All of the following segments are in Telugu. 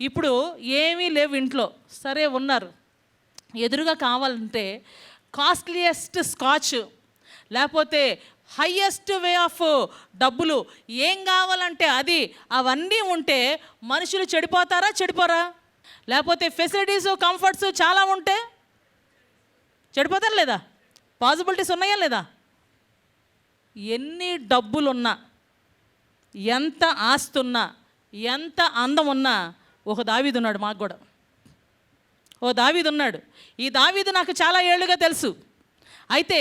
ఇప్పుడు ఏమీ లేవు ఇంట్లో. సరే ఉన్నారు. ఎదురుగా కావాలంటే కాస్ట్లీయెస్ట్ స్కాచ్ లేకపోతే హయ్యెస్ట్ వే ఆఫ్ డబ్బులు. ఏం కావాలంటే అది. అవన్నీ ఉంటే మనుషులు చెడిపోతారా చెడిపోరా? లేకపోతే ఫెసిలిటీస్ కంఫర్ట్స్ చాలా ఉంటే చెడిపోతారా లేదా? పాసిబిలిటీస్ ఉన్నాయా లేదా? ఎన్ని డబ్బులున్నా ఎంత ఆస్తున్నా ఎంత అందం ఉన్నా ఒక దావీదు ఉన్నాడు మాకు కూడా. ఓ దావీదు ఉన్నాడు. ఈ దావీదు నాకు చాలా ఏళ్ళుగా తెలుసు. అయితే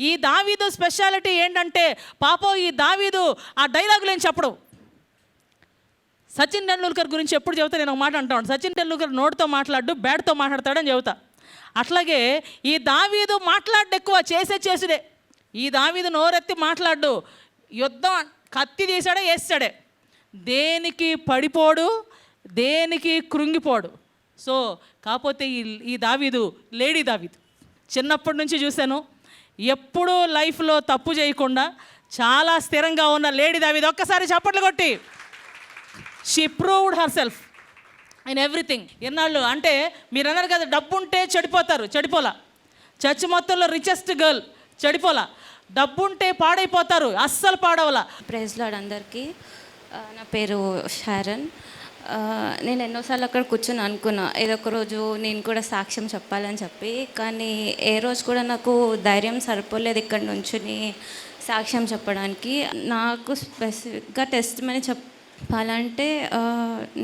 ఈ దావీదు స్పెషాలిటీ ఏంటంటే పాపం ఈ దావీదు ఆ డైలాగులు ఏం చెప్పడం? సచిన్ టెండూల్కర్ గురించి ఎప్పుడు చెబుతా నేను ఒక మాట అంటాను సచిన్ టెండూల్కర్ నోటితో మాట్లాడు బ్యాట్తో మాట్లాడతాడని చెబుతా. అట్లాగే ఈ దావీదు మాట్లాడు ఎక్కువ చేసే చేసుడే. ఈ దావీదు నోరెత్తి మాట్లాడు యుద్ధం కత్తి తీసాడే వేస్తాడే. దేనికి పడిపోడు? దేనికి కృంగిపోడు. సో కాకపోతే ఈ ఈ దావీదు లేడీ దావీదు. చిన్నప్పటి నుంచి చూశాను. ఎప్పుడూ లైఫ్లో తప్పు చేయకుండా చాలా స్థిరంగా ఉన్న లేడీ దావీదు ఒక్కసారి చప్పట్లు కొట్టి. She proved herself in everything ఎన్నాళ్ళు? అంటే మీరు అన్నారు కదా డబ్బు ఉంటే చెడిపోతారు చెడిపోలా. చర్చ్ మొత్తంలో రిచెస్ట్ గర్ల్ చెడిపోలా. డబ్బు ఉంటే పాడైపోతారు అస్సలు పాడవలా. ప్రైజ్ లాడ్ అందరికీ. ఆ, నా పేరు షారన్. నేను ఎన్నోసార్లు అక్కడ కూర్చొని అనుకున్నా ఏదో ఒక రోజు నేను కూడా సాక్ష్యం చెప్పాలని చెప్పి కానీ ఏ రోజు కూడా నాకు ధైర్యం సరిపోలేదు ఇక్కడ నుంచుని సాక్ష్యం చెప్పడానికి. నాకు స్పెసిఫిక్గా టెస్ట్ మని చెప్పాలంటే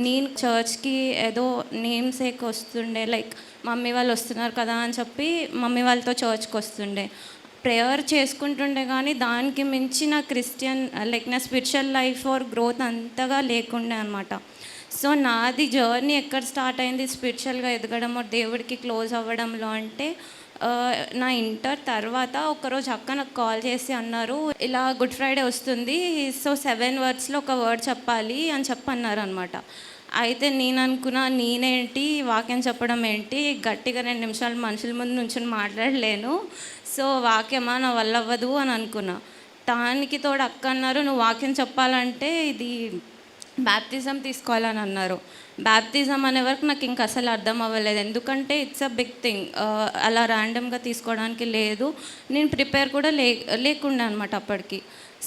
నేను చర్చ్కి ఏదో నేమ్స్ సేక్ వస్తుండే లైక్ మమ్మీ వాళ్ళు వస్తున్నారు కదా అని చెప్పి మమ్మీ వాళ్ళతో చర్చ్కి వస్తుండే. ప్రేయర్ చేసుకుంటుండే కానీ దానికి మించి నా క్రిస్టియన్ లైక్ నా స్పిరిచువల్ లైఫ్ ఆర్ గ్రోత్ అంతగా లేకుండే అనమాట సో నాది జర్నీ ఎక్కడ స్టార్ట్ అయింది స్పిరిచువల్గా ఎదగడం దేవుడికి క్లోజ్ అవ్వడంలో అంటే నా ఇంటర్ తర్వాత ఒకరోజు అక్క నాకు కాల్ చేసి అన్నారు ఇలా గుడ్ ఫ్రైడే వస్తుంది సో సెవెన్ వర్డ్స్లో ఒక వర్డ్ చెప్పాలి అని చెప్పన్నారు అనమాట అయితే నేను అనుకున్నా నేనేంటి? వాక్యం చెప్పడం ఏంటి? గట్టిగా రెండు నిమిషాలు మనుషుల ముందు నుంచుని మాట్లాడలేను సో వాక్యమా? నా వల్ల అవ్వదు అని అనుకున్నా. దానికి తోడు అక్క అన్నారు నువ్వు వాక్యం చెప్పాలంటే ఇది బ్యాప్తిజం తీసుకోవాలని అన్నారు. బ్యాప్తిజం అనే వరకు నాకు ఇంక అసలు అర్థం అవ్వలేదు. ఎందుకంటే ఇట్స్ అ బిగ్ థింగ్ అలా ర్యాండమ్గా తీసుకోవడానికి లేదు. నేను ప్రిపేర్ కూడా లే లేకుండే అనమాట అప్పటికి.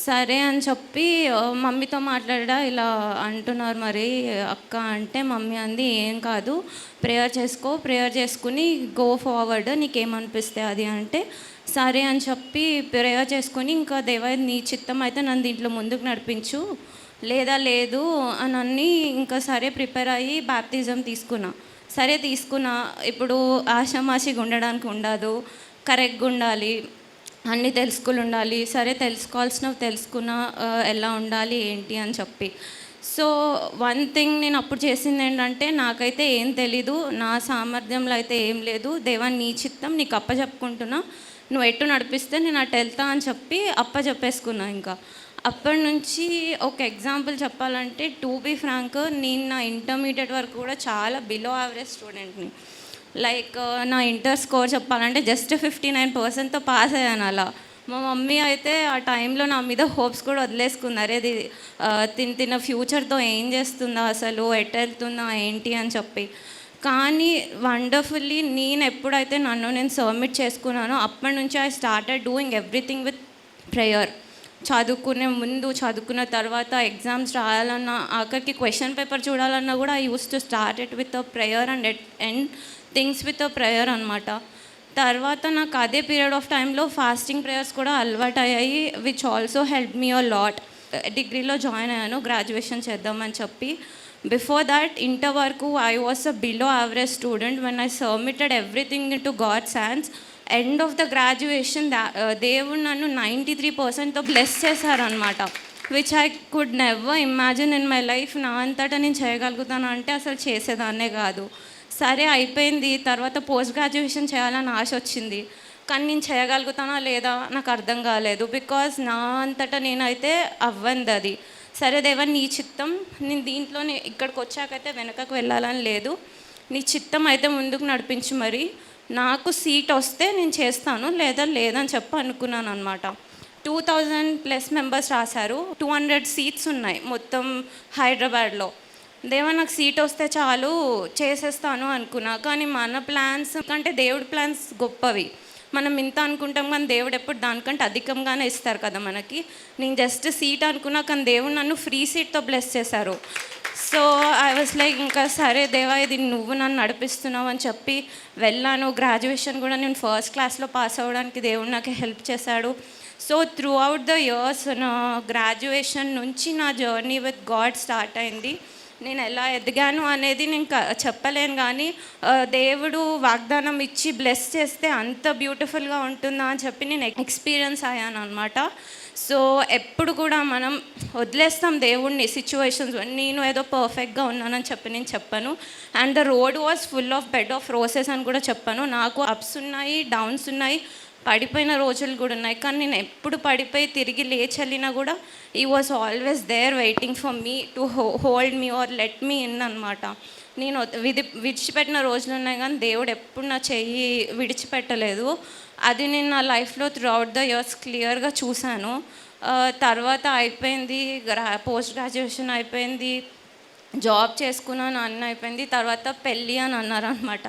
సరే అని చెప్పి మమ్మీతో మాట్లాడా ఇలా అంటున్నారు మరి అక్క అంటే మమ్మీ అంది ఏం కాదు. ప్రేయర్ చేసుకో ప్రేయర్ చేసుకుని గో ఫార్వర్డ్ నీకేమనిపిస్తే అది అంటే సరే అని చెప్పి ప్రేయర్ చేసుకుని ఇంకా దేవ నీ చిత్తం అయితే నన్ను దీంట్లో ముందుకు నడిపించు. లేదా లేదు అని అన్ని ఇంకా సరే ప్రిపేర్ అయ్యి బ్యాప్తిజం తీసుకున్నా. సరే తీసుకున్నా ఇప్పుడు ఆషామాషిగా ఉండడానికి ఉండదు. కరెక్ట్గా ఉండాలి. అన్నీ తెలుసుకుని ఉండాలి. సరే తెలుసుకోవాల్సినవి తెలుసుకున్నా ఎలా ఉండాలి ఏంటి అని చెప్పి. సో వన్ థింగ్ నేను అప్పుడు చేసింది ఏంటంటే నాకైతే ఏం తెలీదు. నా సామర్థ్యంలో అయితే ఏం లేదు. దేవా నీ చిత్తం నీకు అప్ప చెప్పుకుంటున్నా నువ్వు ఎటు నడిపిస్తే నేను అటు వెళ్తా అని చెప్పి అప్ప చెప్పేసుకున్నా ఇంకా. అప్పటి నుంచి ఒక ఎగ్జాంపుల్ చెప్పాలంటే టూ బీ ఫ్రాంక్ నేను నా ఇంటర్మీడియట్ వరకు కూడా చాలా బిలో యావరేజ్ స్టూడెంట్ని లైక్ నా ఇంటర్ స్కోర్ చెప్పాలంటే జస్ట్ ఫిఫ్టీ నైన్ పర్సెంట్తో పాస్ అయ్యాను అలా. మా మమ్మీ అయితే ఆ టైంలో నా మీద హోప్స్ కూడా వదిలేసుకుంది. అరే ఇది తిన్న తిన తిన ఫ్యూచర్తో ఏం చేస్తుందా అసలు ఎట్ వెళ్తుందా ఏంటి అని చెప్పి. కానీ వండర్ఫుల్లీ నేను ఎప్పుడైతే నన్ను నేను సబ్మిట్ చేసుకున్నానో అప్పటి నుంచి I started doing everything with prayer చదువుకునే ముందు చదువుకున్న తర్వాత ఎగ్జామ్స్ రాయాలన్నా ఆఖరికి క్వశ్చన్ పేపర్ చూడాలన్నా కూడా I use to start it with a prayer and at end things with a prayer అనమాట తర్వాత నాకు అదే పీరియడ్ ఆఫ్ టైంలో ఫాస్టింగ్ ప్రేయర్స్ కూడా అలవాటు అయ్యాయి which also help me a lot డిగ్రీలో జాయిన్ అయ్యాను గ్రాడ్యుయేషన్ చేద్దామని చెప్పి. బిఫోర్ దాట్ ఇంటర్ వరకు I was a below average student when I submitted everything to God's hands end of the graduation దేవుడు నన్ను నైంటీ త్రీ పర్సెంట్తో బ్లెస్ చేశారనమాట which I could never imagine in my life నా అంతటా నేను చేయగలుగుతాను అంటే అసలు చేసేదాన్నే కాదు. సరే అయిపోయింది. తర్వాత పోస్ట్ గ్రాడ్యుయేషన్ చేయాలని ఆశ వచ్చింది. కానీ నేను చేయగలుగుతానా లేదా నాకు అర్థం కాలేదు. బికాజ్ నా అంతటా నేనైతే అవ్వంది అది. సరే దేవా నీ చిత్తం నేను దీంట్లో ఇక్కడికి వచ్చాకైతే వెనకకు వెళ్ళాలని లేదు. నీ చిత్తం అయితే ముందుకు నడిపించు మరి. నాకు సీట్ వస్తే నేను చేస్తాను లేదా లేదని చెప్పి అనుకున్నాను అనమాట టూ థౌజండ్ ప్లస్ మెంబర్స్ రాశారు. టూ హండ్రెడ్ సీట్స్ ఉన్నాయి మొత్తం హైదరాబాద్లో. దేవా నాకు సీట్ వస్తే చాలు చేసేస్తాను అనుకున్నా. కానీ మన ప్లాన్స్ కంటే దేవుడి ప్లాన్స్ గొప్పవి. మనం ఇంత అనుకుంటాం కానీ దేవుడు ఎప్పుడు దానికంటే అధికంగానే ఇస్తారు కదా మనకి. నేను జస్ట్ సీట్ అనుకున్నా కానీ దేవుడు నన్ను ఫ్రీ సీట్తో బ్లెస్ చేశారు. సో ఐ వాస్ లైక్ ఇంకా సరే దేవా ఇది నువ్వు నన్ను నడిపిస్తున్నావు అని చెప్పి వెళ్ళాను. గ్రాడ్యుయేషన్ కూడా నేను ఫస్ట్ క్లాస్లో పాస్ అవ్వడానికి దేవుడు నాకు హెల్ప్ చేశాడు. So throughout the years నా గ్రాడ్యుయేషన్ నుంచి నా జర్నీ విత్ గాడ్ స్టార్ట్ అయింది. నేను ఎలా ఎదిగాను అనేది నేను క- చెప్పలేను కానీ దేవుడు వాగ్దానం ఇచ్చి బ్లెస్ చేస్తే అంత బ్యూటిఫుల్గా ఉంటుందా అని చెప్పి నేను ఎక్స్పీరియన్స్ అయ్యాను అనమాట సో ఎప్పుడు కూడా మనం వదిలేస్తాం దేవుడిని సిచ్యువేషన్స్ నేను ఏదో పర్ఫెక్ట్గా ఉన్నానని చెప్పి నేను చెప్పాను. And the road was full of bed of roses అని కూడా చెప్పాను. నాకు అప్స్ ఉన్నాయి డౌన్స్ ఉన్నాయి పడిపోయిన రోజులు కూడా ఉన్నాయి. కానీ నేను ఎప్పుడు పడిపోయి తిరిగి లేచెళ్ళినా కూడా he was always there waiting for me to hold me or let me in అనమాట నేను విధి విడిచిపెట్టిన రోజులు ఉన్నాయి కానీ దేవుడు ఎప్పుడు నా చెయ్యి విడిచిపెట్టలేదు. అది నేను నా లైఫ్లో త్రూఅవుట్ ద ఇయర్స్ క్లియర్గా చూశాను. తర్వాత అయిపోయింది గ్రా పోస్ట్ గ్రాడ్యుయేషన్ అయిపోయింది జాబ్ చేసుకున్నాను అన్న అయిపోయింది తర్వాత పెళ్ళి అని అన్నారు అనమాట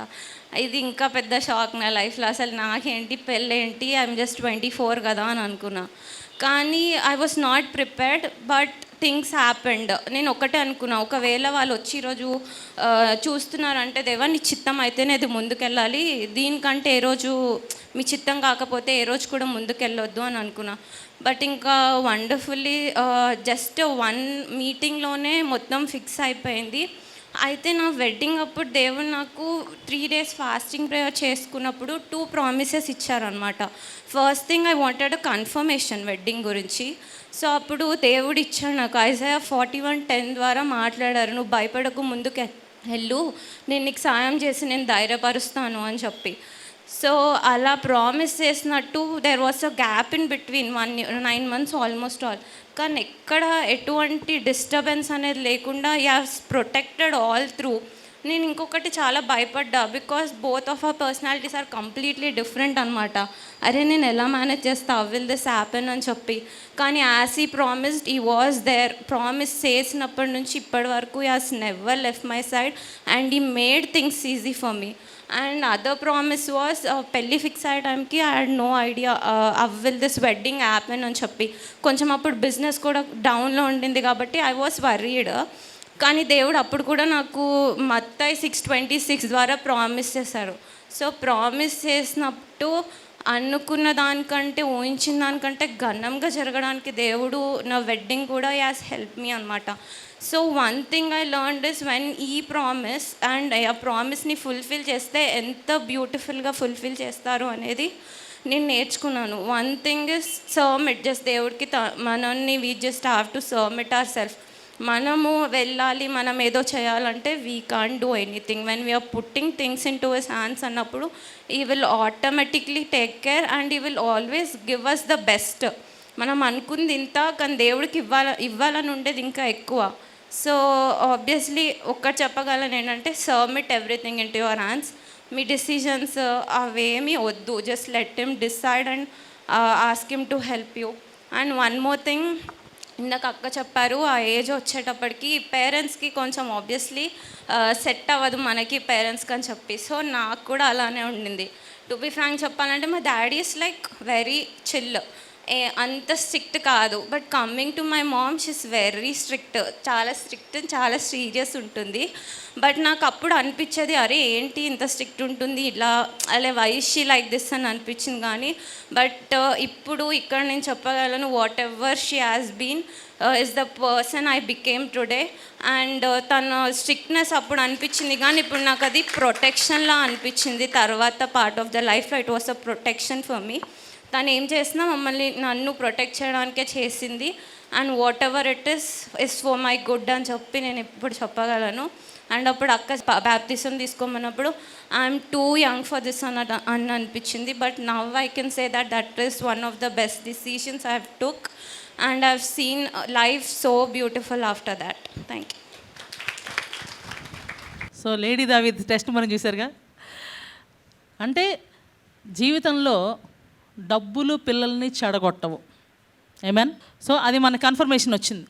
ఇది ఇంకా పెద్ద షాక్ నా లైఫ్లో. అసలు నాకేంటి పెళ్ళి ఏంటి? ఐఎమ్ జస్ట్ ట్వంటీ ఫోర్ కదా అని అనుకున్నా. కానీ I was not prepared but things happened నేను ఒకటే అనుకున్నా ఒకవేళ వాళ్ళు వచ్చి ఈరోజు చూస్తున్నారంటే దేవా నీ చిత్తం అయితేనే ఇది ముందుకెళ్ళాలి. దీనికంటే ఏ రోజు మీ చిత్తం కాకపోతే ఏ రోజు కూడా ముందుకెళ్ళొద్దు అని అనుకున్నా. బట్ ఇంకా వండర్ఫుల్లీ జస్ట్ వన్ మీటింగ్లోనే మొత్తం ఫిక్స్ అయిపోయింది. అయితే నా వెడ్డింగ్ అప్పుడు దేవుడు నాకు త్రీ డేస్ ఫాస్టింగ్ ప్రేయర్ చేసుకున్నప్పుడు టూ ప్రామిసెస్ ఇచ్చారనమాట first thing I wanted confirmation wedding గురించి. సో అప్పుడు దేవుడు ఇచ్చాడు నాకు. ఐజయా ఫార్టీ వన్ టెన్ ద్వారా మాట్లాడారు నువ్వు భయపడకు ముందుకు వెళ్ళు. నేను నీకు సాయం చేసి నేను ధైర్యపరుస్తాను అని చెప్పి. సో అలా ప్రామిస్ చేసినట్టు there was a gap in between one nine months almost all కానీ ఎక్కడ ఎటువంటి డిస్టర్బెన్స్ అనేది లేకుండా యాస్ ప్రొటెక్టెడ్ ఆల్ త్రూ నేను ఇంకొకటి చాలా భయపడ్డా. Because both of our personalities are completely different అనమాట అరే నేను ఎలా మేనేజ్ చేస్తా? విల్ దిస్ హ్యాపెన్ అని చెప్పి. కానీ యాజ్ ఈ ప్రామిస్డ్ ఈ వాజ్ దేర్ ప్రామిస్ చేసినప్పటి నుంచి ఇప్పటి వరకు has never left my side and he made things easy for me and other promise was పెళ్ళి ఫిక్స్ అయ్యే టైంకి I had no idea will this wedding happen అని చెప్పి. కొంచెం అప్పుడు బిజినెస్ కూడా డౌన్లో ఉండింది కాబట్టి ఐ వాస్ వరీడ్ కానీ దేవుడు అప్పుడు కూడా నాకు మత్తాయి సిక్స్ ట్వంటీ సిక్స్ ద్వారా ప్రామిస్ చేశారు. సో ప్రామిస్ చేసినప్పుడు అనుకున్న దానికంటే ఊహించిన దానికంటే ఘనంగా జరగడానికి దేవుడు నా వెడ్డింగ్ కూడా యాజ్ హెల్ప్ మీ అనమాట so one thing I learn is when he promise and ఆ ప్రామిస్ని ఫుల్ఫిల్ చేస్తే ఎంత బ్యూటిఫుల్గా ఫుల్ఫిల్ చేస్తారు అనేది నేను నేర్చుకున్నాను. One thing is submit just దేవుడికి త- మనల్ని we just have to submit our self మనము వెళ్ళాలి మనం ఏదో చేయాలంటే we can do anything when we are putting things into his hands అన్నప్పుడు he will automatically take care and he will always give us the best మనం అనుకుంది ఇంత కానీ దేవుడికి ఇవ్వాల ఇవ్వాలని ఉండేది ఇంకా ఎక్కువ. సో ఆబ్వియస్లీ ఒక్కటి చెప్పగలను ఏంటంటే submit everything into your hands me decisions uh, అవేమీ వద్దు. Just let him decide and ask him to help you and one more thing ఇందాక అక్క చెప్పారు ఆ ఏజ్ వచ్చేటప్పటికి పేరెంట్స్కి కొంచెం ఆబ్వియస్లీ సెట్ అవ్వదు మనకి పేరెంట్స్కి అని చెప్పి. సో నాకు కూడా అలానే ఉండింది. టు బి ఫ్రాంక్ చెప్పాలంటే మా daddy is like very chill ఏ అంత స్ట్రిక్ట్ కాదు. But coming to my mom she's very strict చాలా స్ట్రిక్ట్ చాలా సీరియస్ ఉంటుంది. బట్ నాకు అప్పుడు అనిపించేది అరే ఏంటి ఇంత స్ట్రిక్ట్ ఉంటుంది? ఇలా అలా వైషి లైక్ దిస్ అని అనిపించింది కానీ బట్ uh, ఇప్పుడు ఇక్కడ నేను చెప్పగలను whatever she has been is the person I became today and తన స్ట్రిక్ట్నెస్ అప్పుడు అనిపించింది కానీ ఇప్పుడు నాకు అది ప్రొటెక్షన్లా అనిపించింది. తర్వాత పార్ట్ ఆఫ్ ద లైఫ్లో it was a protection for me తను ఏం చేసినా మమ్మల్ని నన్ను ప్రొటెక్ట్ చేయడానికే చేసింది. And whatever it is is for my good అని చెప్పి నేను ఇప్పుడు చెప్పగలను. అండ్ అప్పుడు అక్క baptism తీసుకోమన్నప్పుడు I'm too young for this అన్న అని అనిపించింది. But now I can say that that is one of the best decisions I have took and I హ్ seen life so beautiful after that thank you so lady దావి టెస్ట్ మనం చూసారుగా అంటే జీవితంలో డబ్బులు పిల్లల్ని చెడగొట్టవు. ఏమేన్ సో అది మన కన్ఫర్మేషన్ వచ్చింది.